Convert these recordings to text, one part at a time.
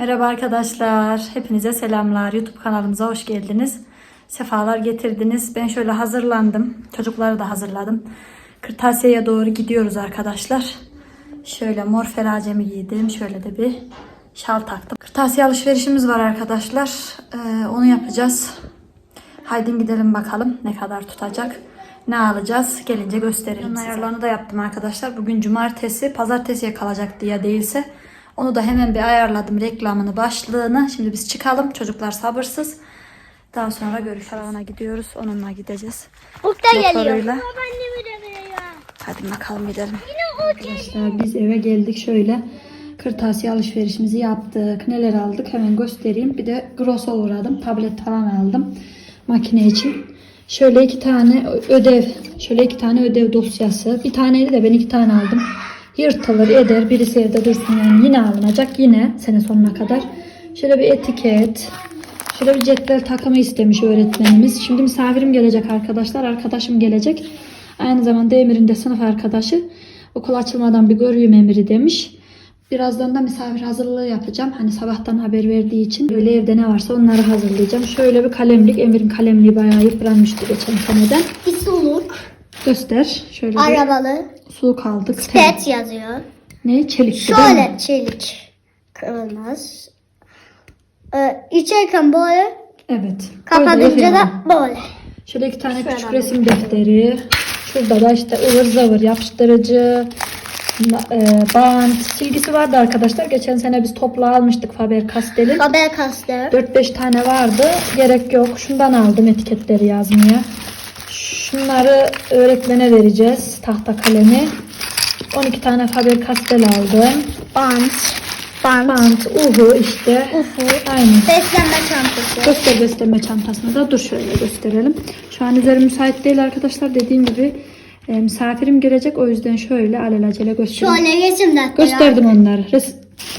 Merhaba arkadaşlar. Hepinize selamlar. YouTube kanalımıza hoş geldiniz. Sefalar getirdiniz. Ben şöyle hazırlandım. Çocukları da hazırladım. Kırtasiye'ye doğru gidiyoruz arkadaşlar. Şöyle mor feracemi giydim. Şöyle de bir şal taktım. Kırtasiye alışverişimiz var arkadaşlar. Ee, onu yapacağız. Haydi gidelim bakalım ne kadar tutacak. Ne alacağız? Gelince gösteririm size. Ayarlarını da yaptım arkadaşlar. Bugün cumartesi, pazartesiye kalacak diye değilse. Onu da hemen bir ayarladım reklamını, başlığını. Şimdi biz çıkalım. Çocuklar sabırsız. Daha sonra görüşürüz. Karavana gidiyoruz. Onunla gideceğiz. Ukta geliyor. Hadi bakalım gidelim. Arkadaşlar biz eve geldik şöyle kırtasiye alışverişimizi yaptık. Neler aldık hemen göstereyim. Bir de Gross'a uğradım. Tablet falan aldım makine için. Şöyle iki tane ödev, şöyle iki tane ödev dosyası. Bir taneydi de ben iki tane aldım. Yırtılır eder. Birisi evde dursun yani yine alınacak. Yine sene sonuna kadar. Şöyle bir etiket. Şöyle bir cetvel takımı istemiş öğretmenimiz. Şimdi misafirim gelecek arkadaşlar. Arkadaşım gelecek. Aynı zamanda Emir'in de sınıf arkadaşı. Okul açılmadan bir göreyim Emir'i demiş. Birazdan da misafir hazırlığı yapacağım. Hani sabahtan haber verdiği için böyle evde ne varsa onları hazırlayacağım. Şöyle bir kalemlik. Emir'in kalemliği bayağı yıpranmıştı geçen seneden. bir. Göster. Şöyle bir Arabalı. suluk aldık. Pet yazıyor. Ne? Mi? Şöyle çelik. Kırılmaz. Ee, içerken böyle. Evet. Kapatınca da böyle. Şöyle iki tane Şöyle küçük alayım. resim defteri. Şurada da işte ıvır zıvır yapıştırıcı, e, bant, silgisi vardı arkadaşlar. Geçen sene biz topla almıştık Faber-Castell'in. Haber kastır. 4-5 tane vardı. Gerek yok. Şundan aldım etiketleri yazmaya. Şunları öğretmene vereceğiz. Tahta kalemi. 12 tane Faber-Castell aldım. Bant. Bant. Bant, uhu işte. Ufu. Aynen. Beslenme çantası. Göster beslenme çantasını da dur şöyle gösterelim. Şu an üzerim müsait değil arkadaşlar. Dediğim gibi e, misafirim gelecek. O yüzden şöyle alelacele göstereyim. Şöyle resim defteri. Gösterdim onları. Res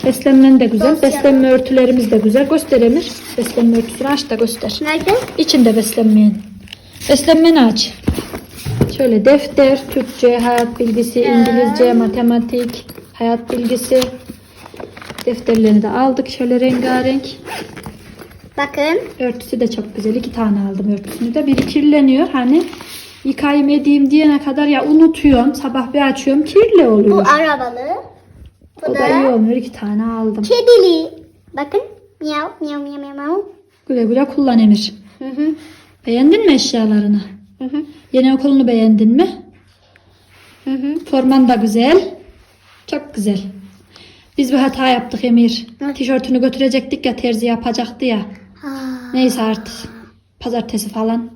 beslenmen de güzel. Dosya. Beslenme örtülerimiz de güzel. Göster Emir. Beslenme örtüsünü aç da göster. Nerede? İçinde beslenmeyin. Beslenmeni aç. Şöyle defter, Türkçe, hayat bilgisi, İngilizce, matematik, hayat bilgisi. Defterlerini de aldık şöyle rengarenk. Bakın. Örtüsü de çok güzel. İki tane aldım örtüsünü de. Biri kirleniyor. Hani yıkayayım edeyim diyene kadar ya unutuyorum. Sabah bir açıyorum kirli Bu oluyor. arabalı. Bu o da iyi da olmuyor. İki tane aldım. kedili. Bakın. Miyav miyav miyav, miyav. Güle güle kullan Emir. Hı hı. Beğendin mi eşyalarını? Hı hı. Yeni okulunu beğendin mi? Hı hı. Forman da güzel. Çok güzel. Biz bir hata yaptık Emir. Hı. Tişörtünü götürecektik ya terzi yapacaktı ya. Ha. Neyse artık. Pazartesi falan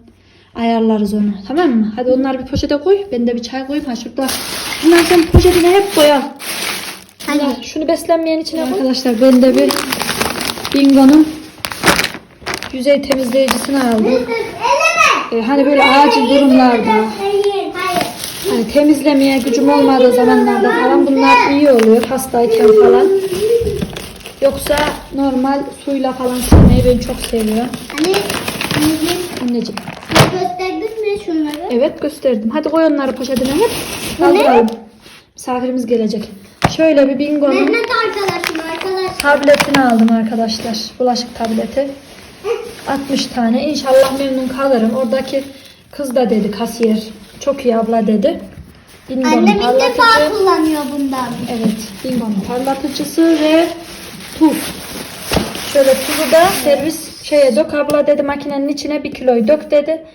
ayarlarız onu. Tamam mı? Hadi onları bir poşete koy. Ben de bir çay koyayım. Ha şurada. Bunlar sen poşetine hep koy al. Hadi. Bunlar Şunu beslenmeyen içine koy. Arkadaşlar ben de bir Bingo'nun yüzey temizleyicisini aldım. Ee, hani böyle acil durumlarda hani temizlemeye gücüm olmadığı zamanlarda falan bunlar iyi oluyor hastayken falan. Yoksa normal suyla falan silmeyi ben çok seviyorum. Hani Anneciğim. gösterdin mi şunları? Evet gösterdim. Hadi koy onları poşetine hep. Kaldıralım. Misafirimiz gelecek. Şöyle bir bingonun Mehmet arkadaşım arkadaş. tabletini aldım arkadaşlar. Bulaşık tableti. 60 tane. İnşallah memnun kalırım. Oradaki kız da dedi kasiyer. Çok iyi abla dedi. Bingonun Annem ilk defa kullanıyor bundan. Evet. Bingonun parlatıcısı ve tuz. Şöyle tuzu da servis şeye dök. Abla dedi makinenin içine bir kiloyu dök dedi.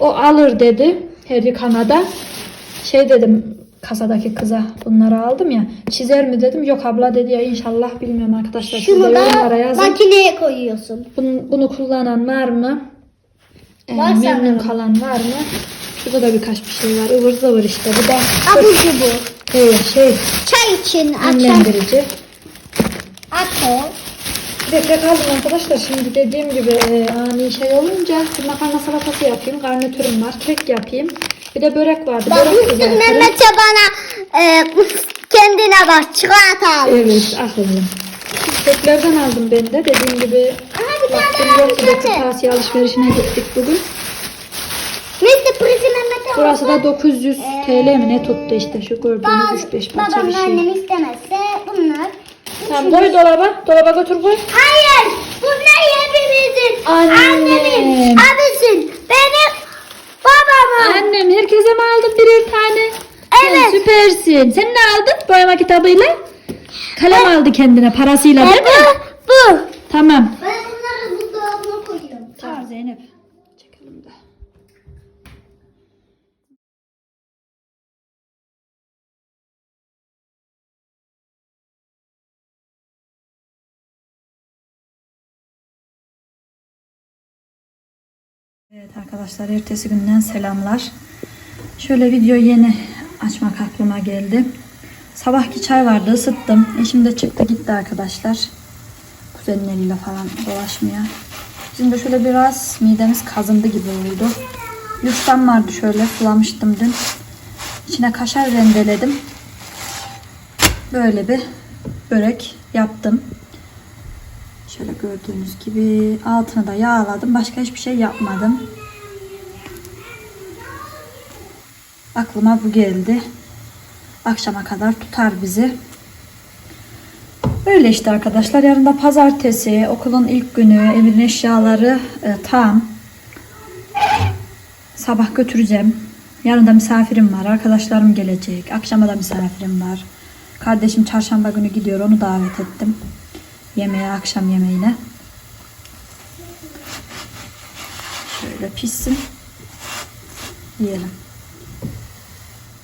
O alır dedi her yıkamada. Şey dedim kasadaki kıza bunları aldım ya. Çizer mi dedim. Yok abla dedi ya inşallah bilmiyorum arkadaşlar. Siz de Şunu yorumlara da yazın. makineye koyuyorsun. Bunu, bunu kullanan var mı? Ee, Var memnun sanırım. kalan var mı? Şurada da birkaç bir şey var. Ivır zıvır işte. Bu da Abur cubur. evet, şey Çay için akşam nemlendirici. akor. Bir de aldım arkadaşlar. Şimdi dediğim gibi e, ani şey olunca bir makarna salatası yapayım. Garnitürüm var. Kek yapayım. Bir de börek vardı. Kızartırım. Mehmet'e bana e, kendine bak çikolata al. Evet akıllım. Keklerden aldım ben de. Dediğim gibi Aha bir tane yoktu. da almışsın. Kırtasiye alışverişine gittik bugün. Neyse prizi Mehmet'e Burası da 900 TL mi ne tuttu işte şu gördüğünüz 3-5 parça bir Babamla şey. annem istemezse bunlar. Tamam koy dolaba. Dolaba götür koy. Hayır. Bunlar hepimizin. Annem. Annemin. Abisin. Benim. Babamın. Annem herkese mi aldın birer tane? Evet. Sen süpersin. Sen ne aldın boyama kitabıyla? Kalem aldı kendine parasıyla değil mi? Bu. Tamam. Ben bunları bu dolabına koyuyorum. Tamam Zeynep. Evet arkadaşlar ertesi günden selamlar. Şöyle video yeni açmak aklıma geldi. Sabahki çay vardı ısıttım. Eşim de çıktı gitti arkadaşlar. Kuzenleriyle falan dolaşmaya. De şöyle biraz midemiz kazındı gibi oldu. Yufkam vardı şöyle sulamıştım dün. İçine kaşar rendeledim. Böyle bir börek yaptım. Şöyle gördüğünüz gibi altını da yağladım. Başka hiçbir şey yapmadım. Aklıma bu geldi. Akşama kadar tutar bizi. Böyle işte arkadaşlar. Yarın da pazartesi. Okulun ilk günü. Evin eşyaları e, tam. Sabah götüreceğim. Yarın da misafirim var. Arkadaşlarım gelecek. Akşama da misafirim var. Kardeşim çarşamba günü gidiyor. Onu davet ettim. Yemeğe, akşam yemeğine. Şöyle pişsin. Yiyelim.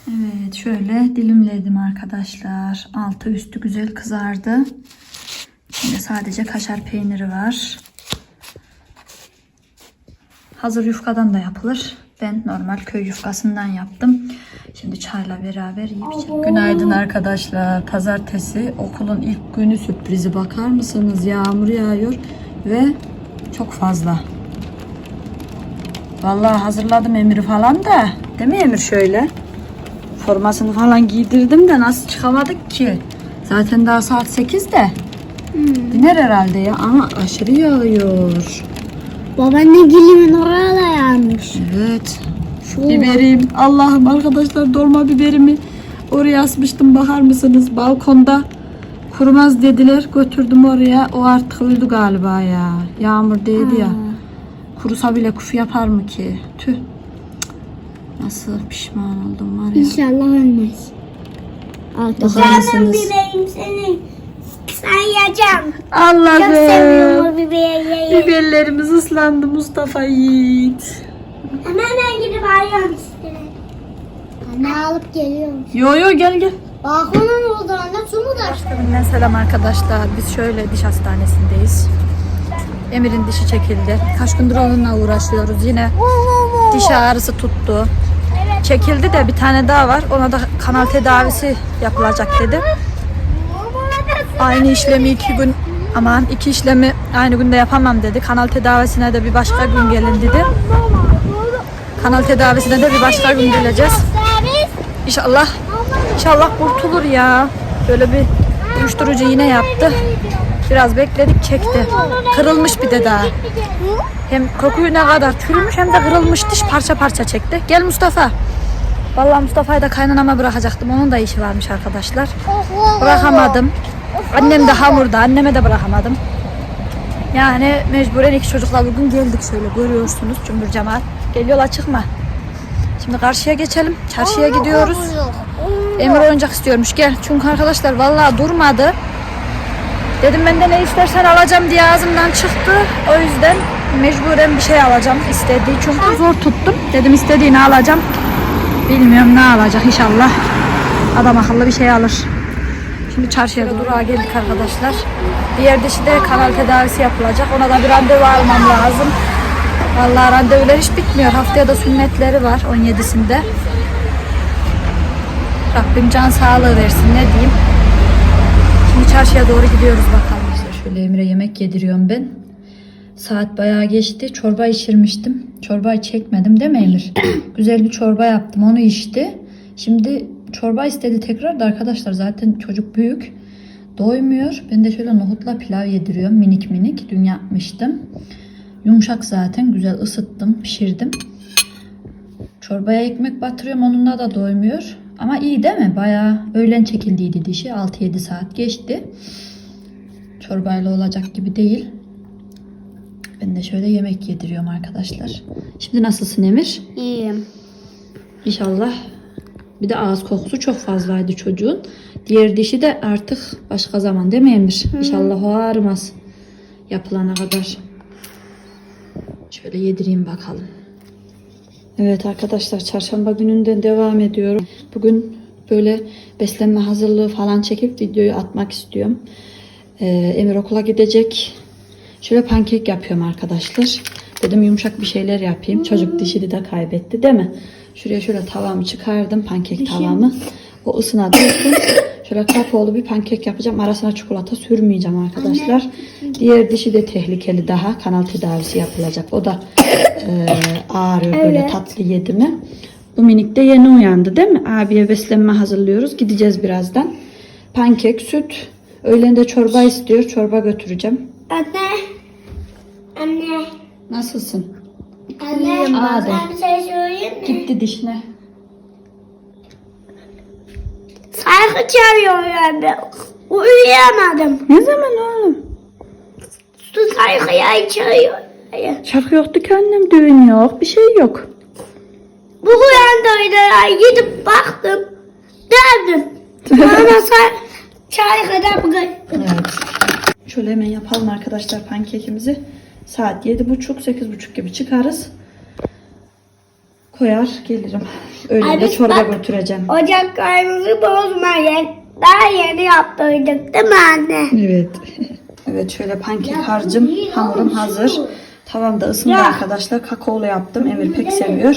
Evet şöyle dilimledim arkadaşlar. Altı üstü güzel kızardı. Şimdi sadece kaşar peyniri var. Hazır yufkadan da yapılır. Ben normal köy yufkasından yaptım. Şimdi çayla beraber yiyeceğim. Günaydın arkadaşlar. Pazartesi okulun ilk günü sürprizi. Bakar mısınız? Yağmur yağıyor ve çok fazla. Vallahi hazırladım Emir falan da. Değil mi Emir şöyle? Formasını falan giydirdim de nasıl çıkamadık ki? Zaten daha saat 8'de. Diner herhalde ya ama aşırı yağıyor. Babaanne gilimin oraya da yanmış. Evet. Şu Biberim. Allah'ım arkadaşlar dolma biberimi oraya asmıştım bakar mısınız? Balkonda kurumaz dediler. Götürdüm oraya. O artık öldü galiba ya. Yağmur değdi ya. Kurusa bile kufu yapar mı ki? Tüh. Nasıl pişman oldum var ya. İnşallah ölmez. Bakar mısınız? biberim senin. Sayacağım. Çok Allah'ım. seviyorum o biberi. Biberlerimiz ıslandı Mustafa Yiğit. Hemen ben gidip arıyorum size. Anne alıp geliyorum. Yo yo gel gel. Balkonun oldu anne su mu da? Selam arkadaşlar. Biz şöyle diş hastanesindeyiz. Emir'in dişi çekildi. Kaç gündür onunla uğraşıyoruz. Yine diş ağrısı tuttu. Çekildi de bir tane daha var. Ona da kanal tedavisi yapılacak dedi. Aynı işlemi iki gün aman iki işlemi aynı günde yapamam dedi. Kanal tedavisine de bir başka gün gelin dedi. Kanal tedavisine de bir başka gün geleceğiz. İnşallah İnşallah kurtulur ya. Böyle bir uyuşturucu yine yaptı. Biraz bekledik çekti. Kırılmış bir de daha. Hem kokuyu ne kadar çürümüş hem de kırılmış diş parça parça çekti. Gel Mustafa. Vallahi Mustafa'yı da kaynanama bırakacaktım. Onun da işi varmış arkadaşlar. Bırakamadım. Annem de hamurda. Anneme de bırakamadım. Yani mecburen iki çocukla bugün geldik şöyle görüyorsunuz cümbür cemaat. Geliyorlar çıkma. Şimdi karşıya geçelim. Çarşıya gidiyoruz. Emir oyuncak istiyormuş gel. Çünkü arkadaşlar vallahi durmadı. Dedim ben de ne istersen alacağım diye ağzımdan çıktı. O yüzden mecburen bir şey alacağım istediği. Çünkü zor tuttum. Dedim istediğini alacağım. Bilmiyorum ne alacak inşallah. Adam akıllı bir şey alır. Şimdi çarşıya durağa geldik arkadaşlar. Diğer dişi de kanal tedavisi yapılacak. Ona da bir randevu almam lazım. Vallahi randevular hiç bitmiyor. Haftaya da sünnetleri var 17'sinde. Rabbim can sağlığı versin ne diyeyim. Şimdi çarşıya doğru gidiyoruz bakalım. İşte şöyle Emre yemek yediriyorum ben. Saat bayağı geçti. Çorba içirmiştim. Çorbayı çekmedim değil mi Emir? Güzel bir çorba yaptım. Onu içti. Şimdi çorba istedi tekrar da arkadaşlar zaten çocuk büyük. Doymuyor. Ben de şöyle nohutla pilav yediriyorum. Minik minik. Dün yapmıştım. Yumuşak zaten. Güzel ısıttım. Pişirdim. Çorbaya ekmek batırıyorum. Onunla da doymuyor. Ama iyi değil mi? Bayağı öğlen çekildiydi dişi. 6-7 saat geçti. çorbayla olacak gibi değil. Ben de şöyle yemek yediriyorum arkadaşlar. Şimdi nasılsın Emir? İyiyim. İnşallah. Bir de ağız kokusu çok fazlaydı çocuğun. Diğer dişi de artık başka zaman değil mi Emir? İnşallah o ağrımaz. Yapılana kadar. Şöyle yedireyim bakalım. Evet arkadaşlar çarşamba gününden devam ediyorum. Bugün böyle beslenme hazırlığı falan çekip videoyu atmak istiyorum. Ee, Emir okula gidecek. Şöyle pankek yapıyorum arkadaşlar. Dedim yumuşak bir şeyler yapayım. Çocuk dişini de kaybetti değil mi? Şuraya şöyle tavamı çıkardım. Pankek tavamı. O ısına dursun. Şöyle kakaolu bir pankek yapacağım. Arasına çikolata sürmeyeceğim arkadaşlar. Diğer dişi de tehlikeli daha. Kanal tedavisi yapılacak. O da e, ağrıyor böyle Evet. tatlı yedi mi. Bu minik de yeni uyandı değil mi? Abiye beslenme hazırlıyoruz. Gideceğiz birazdan. Pankek, süt. Öğlen de çorba istiyor. Çorba götüreceğim. Anne. Anne. Nasılsın? Anne. Aa. Ben bir şey söyleyeyim mi? Gitti dişine. Saygı çağırıyor yani. Uyuyamadım. Ne zaman oğlum? Su saygıya çağırıyor. Şarkı yoktu ki annem. Düğün yok. Bir şey yok. Bu uyandıydı ya. Gidip baktım. Derdim. Bana say saygıda bugün. Evet. Şöyle hemen yapalım arkadaşlar pankekimizi. Saat 7.30-8.30 gibi çıkarız. Koyar gelirim. Öyle de çorba bak- götüreceğim. Ocaklarımızı bozmayın. Daha yeni yaptırdık değil mi anne? Evet. Evet şöyle pankek harcım. Hamurum hazır. Tavam da ısındı Ya. arkadaşlar. Kakaolu yaptım. Emir pek seviyor.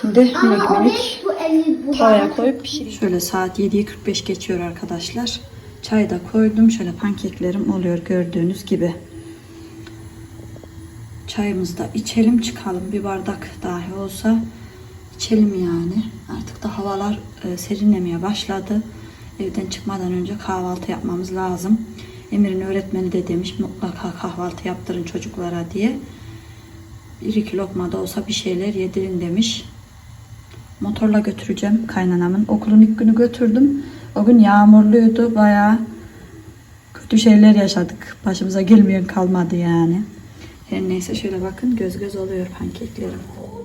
Şimdi minik minik tavaya koyup pişireyim. Şöyle saat 7'yi 45 geçiyor arkadaşlar. Çay da koydum. Şöyle pankeklerim oluyor gördüğünüz gibi. Çayımızı da içelim çıkalım. Bir bardak dahi olsa içelim yani. Artık da havalar e, serinlemeye başladı. Evden çıkmadan önce kahvaltı yapmamız lazım. Emir'in öğretmeni de demiş mutlaka kahvaltı yaptırın çocuklara diye. Bir iki lokma da olsa bir şeyler yedirin demiş. Motorla götüreceğim kaynanamın. Okulun ilk günü götürdüm. O gün yağmurluydu. Bayağı kötü şeyler yaşadık. Başımıza gelmeyen kalmadı yani. Her neyse şöyle bakın göz göz oluyor pankeklerim.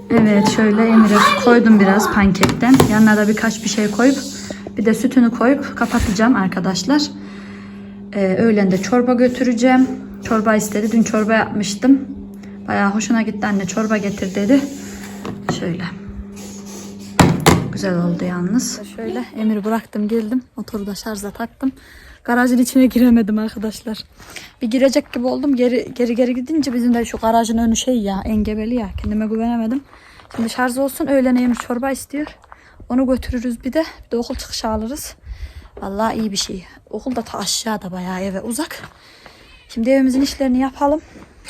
Evet şöyle Emir'e koydum biraz pankekten. Yanına da birkaç bir şey koyup bir de sütünü koyup kapatacağım arkadaşlar. Ee, öğlen de çorba götüreceğim. Çorba istedi. Dün çorba yapmıştım. Bayağı hoşuna gitti anne çorba getir dedi. Şöyle. Güzel oldu yalnız. Şöyle Emir'i bıraktım geldim. Motoru da şarja taktım. Garajın içine giremedim arkadaşlar. Bir girecek gibi oldum. Geri geri geri gidince bizim de şu garajın önü şey ya engebeli ya. Kendime güvenemedim. Şimdi şarj olsun. Öğlene Emir çorba istiyor. Onu götürürüz bir de. Bir de okul çıkışı alırız. Vallahi iyi bir şey. Okul da ta aşağıda bayağı eve uzak. Şimdi evimizin işlerini yapalım.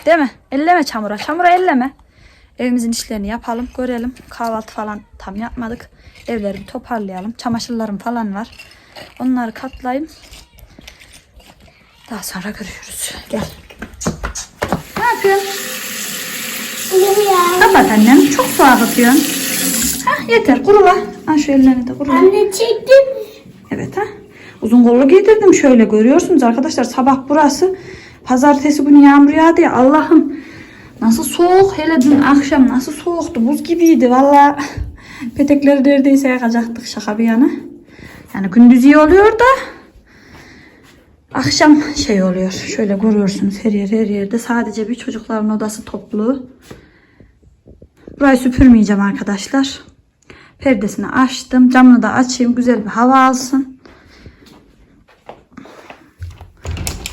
Değil mi? Elleme çamura. Çamura elleme. Evimizin işlerini yapalım, görelim. Kahvaltı falan tam yapmadık. Evleri bir toparlayalım. Çamaşırlarım falan var. Onları katlayayım. Daha sonra görüşürüz. Gel. Ne yapıyorsun? Ya. Kapat annem. Çok su akıtıyorsun. Hah yeter. Kurula. Ha şu ellerini de kurula. Anne çektim. Evet ha. Uzun kollu giydirdim şöyle görüyorsunuz arkadaşlar sabah burası pazartesi günü yağmur yağdı ya Allah'ım nasıl soğuk hele dün akşam nasıl soğuktu buz gibiydi valla petekleri neredeyse yakacaktık şaka bir yana yani gündüz iyi oluyor da akşam şey oluyor şöyle görüyorsunuz her yer her yerde sadece bir çocukların odası toplu burayı süpürmeyeceğim arkadaşlar perdesini açtım camını da açayım güzel bir hava alsın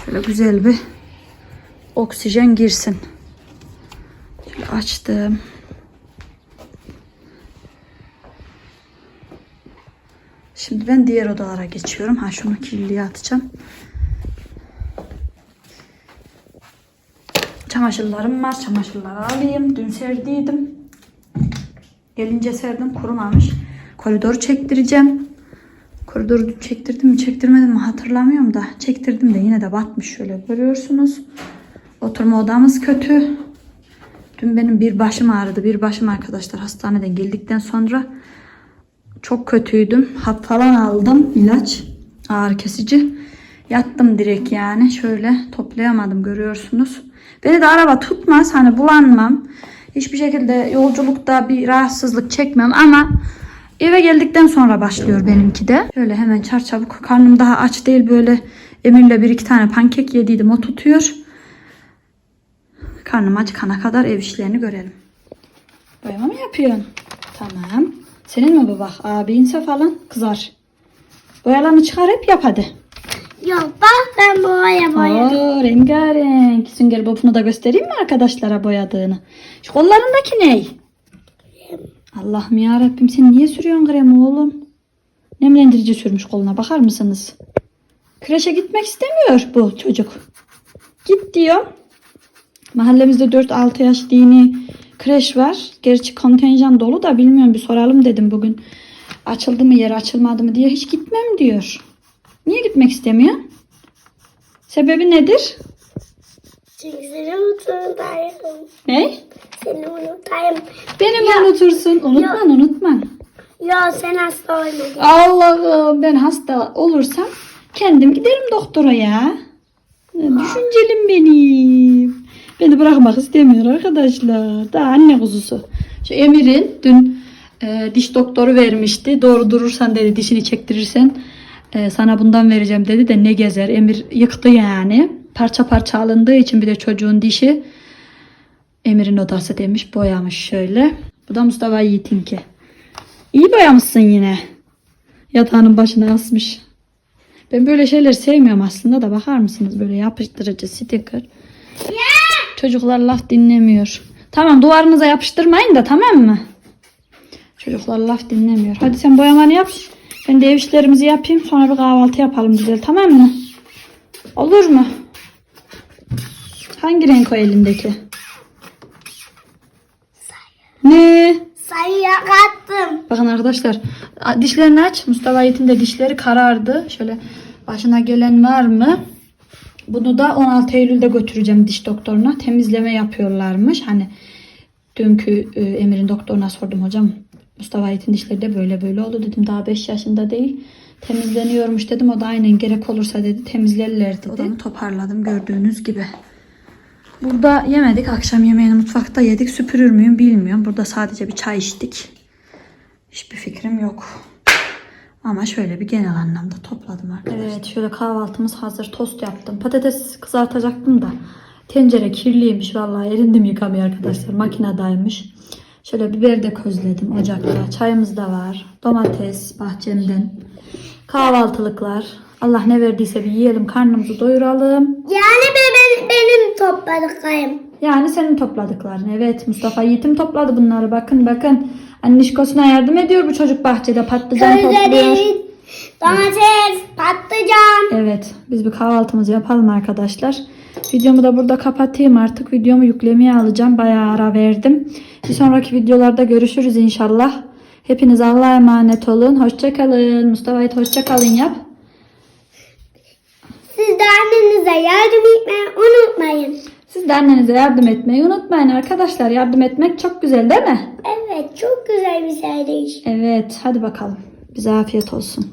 Şöyle güzel bir oksijen girsin. Şöyle açtım. Şimdi ben diğer odalara geçiyorum. Ha şunu kirliye atacağım. Çamaşırlarım var. Çamaşırları alayım. Dün serdiydim. Gelince serdim kurumamış. Koridoru çektireceğim. Koridoru çektirdim mi çektirmedim mi hatırlamıyorum da çektirdim de yine de batmış şöyle görüyorsunuz. Oturma odamız kötü. Dün benim bir başım ağrıdı. Bir başım arkadaşlar hastaneden geldikten sonra çok kötüydüm. Hap falan aldım ilaç ağrı kesici. Yattım direkt yani. Şöyle toplayamadım görüyorsunuz. Beni de araba tutmaz. Hani bulanmam. Hiçbir şekilde yolculukta bir rahatsızlık çekmem ama eve geldikten sonra başlıyor benimki de. Şöyle hemen çarçabuk. Karnım daha aç değil böyle Emir'le bir iki tane pankek yediydim. O tutuyor. Karnım acıkana kadar ev işlerini görelim. Boyama mı yapıyorsun? Tamam. Senin mi bu bak? Abinse falan kızar. Boyalarını çıkar hep yap hadi. Yok bak ben boya boyadım. Oo, rengarenk. Sünger Bob'unu da göstereyim mi arkadaşlara boyadığını? Şu kollarındaki ne? Allah'ım ya sen niye sürüyorsun kremi oğlum? Nemlendirici sürmüş koluna bakar mısınız? Kreşe gitmek istemiyor bu çocuk. Git diyor. Mahallemizde 4-6 yaş dini kreş var. Gerçi kontenjan dolu da bilmiyorum bir soralım dedim bugün. Açıldı mı yer açılmadı mı diye hiç gitmem diyor. Niye gitmek istemiyor? Sebebi nedir? Çünkü seni unutayım. Ne? Seni unutayım. Beni mi unutursun? Unutman unutman. Yok sen hasta olmadın. Allah'ım ben hasta olursam kendim giderim doktora ya. Düşüncelim benim. Beni bırakmak istemiyor arkadaşlar. Daha anne kuzusu. Şu Emir'in dün e, diş doktoru vermişti. Doğru durursan dedi dişini çektirirsen e, sana bundan vereceğim dedi de ne gezer. Emir yıktı yani. Parça parça alındığı için bir de çocuğun dişi. Emir'in odası demiş boyamış şöyle. Bu da Mustafa Yiğit'inki. İyi boyamışsın yine. Yatağının başına asmış. Ben böyle şeyler sevmiyorum aslında da bakar mısınız böyle yapıştırıcı sticker. Çocuklar laf dinlemiyor. Tamam duvarınıza yapıştırmayın da tamam mı? Çocuklar laf dinlemiyor. Hadi sen boyamanı yap. Ben de ev işlerimizi yapayım. Sonra bir kahvaltı yapalım güzel tamam mı? Olur mu? Hangi renk o elindeki? Ne? Sayıya kattım. Bakın arkadaşlar dişlerini aç. Mustafa Yiğit'in de dişleri karardı. Şöyle başına gelen var mı? Bunu da 16 Eylül'de götüreceğim diş doktoruna. Temizleme yapıyorlarmış. Hani dünkü e, Emir'in doktoruna sordum hocam. Mustafa Yiğit'in dişleri de böyle böyle oldu dedim. Daha 5 yaşında değil. Temizleniyormuş dedim. O da aynen gerek olursa dedi temizlerler dedi. Odamı toparladım gördüğünüz gibi. Burada yemedik. Akşam yemeğini mutfakta yedik. Süpürür müyüm bilmiyorum. Burada sadece bir çay içtik. Hiçbir fikrim yok. Ama şöyle bir genel anlamda topladım arkadaşlar. Evet şöyle kahvaltımız hazır. Tost yaptım. Patates kızartacaktım da. Tencere kirliymiş vallahi. Erindim yıkamaya arkadaşlar. Makinedaymış. Şöyle biber de közledim ocakta. Çayımız da var. Domates bahçemden. Kahvaltılıklar. Allah ne verdiyse bir yiyelim. Karnımızı doyuralım. Yani be, ben, benim topladıklarım. Yani senin topladıkların. Evet Mustafa Yiğit'im topladı bunları. Bakın bakın. Annişkosuna yardım ediyor bu çocuk bahçede. Patlıcan topluyor. Domates, patlıcan. Evet biz bir kahvaltımızı yapalım arkadaşlar. Videomu da burada kapatayım artık. Videomu yüklemeye alacağım. Bayağı ara verdim. Bir sonraki videolarda görüşürüz inşallah. Hepiniz Allah'a emanet olun. Hoşçakalın. Mustafa Yiğit hoşçakalın yap. Siz de annenize yardım etmeyi unutmayın. Siz de annenize yardım etmeyi unutmayın arkadaşlar. Yardım etmek çok güzel değil mi? Evet çok güzel bir işte. Evet hadi bakalım. Bize afiyet olsun.